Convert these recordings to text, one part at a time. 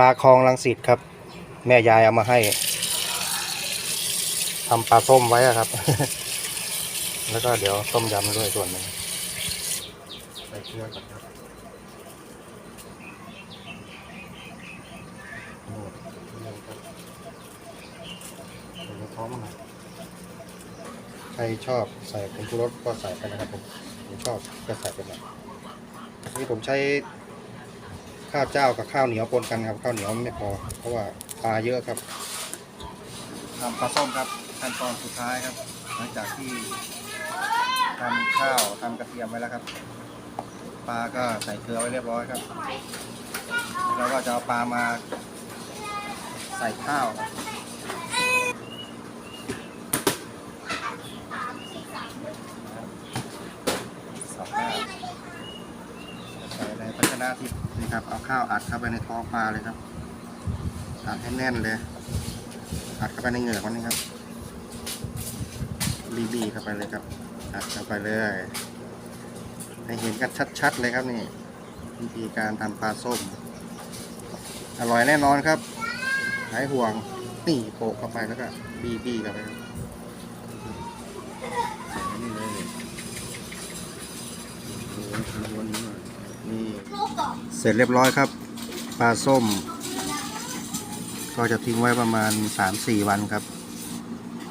ลาคลองลังสิตครับ แม่ยายเอามาให้ทำปลาส้มไว้ครับ แล้วก็เดี๋ยวต้มยำด้วยส่วนหนึ่งใส่เกลือก่อนครับโอ้เกลือครับใส่ท้องหน่อยใครชอบใส่ผงชูรสก็ใส่ไปนะครับผมผมชอบก็ใส่ไปน่อยนี่ผมใช้ ข้าวเจ้ากับข้าวเหนียวปนกันครับ ข้าวเหนียวไม่พอ เพราะว่าปลาเยอะครับทำปลาส้มครับขั้นตอนสุดท้ายครับ หลังจากที่ทำข้าวทำกระเทียมไว้แล้วครับ ปลาก็ใส่เกลือไว้เรียบร้อยครับ แล้วก็จะเอาปลามาใส่ข้าวครับสับข้าว ใส่ในภาชนะที่นี่ครับเอาข้าวอัดเข้าไปในท้องปลาเลยครับอัดให้แน่นเลย อัดเข้าไปในเหงือกมันนี่ครับบีบีเข้าไปเลยครับ อัดเข้าไปเลยให้เห็นกันชัดๆเลยครับนี่วิธีการทำปลาส้ม อร่อยแน่นอนครับหายห่วงนี่โปะเข้าไปแล้วก็บีบีเข้าไปครับนี่เลยวนๆนี้หน่อย นี่เสร็จเรียบร้อยครับปลาส้ม ก็จะทิ้งไว้ประมาณ 3-4 วันครับ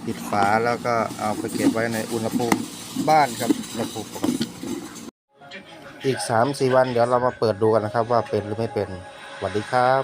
ปิดฝาแล้วก็เอาไปเก็บไว้ในอุณหภูมิบ้านครับอุณหภูมิปกติอีก 3-4 วันเดี๋ยวเรามาเปิดดูกันนะครับ ว่าเป็นหรือไม่เป็นสวัสดีครับ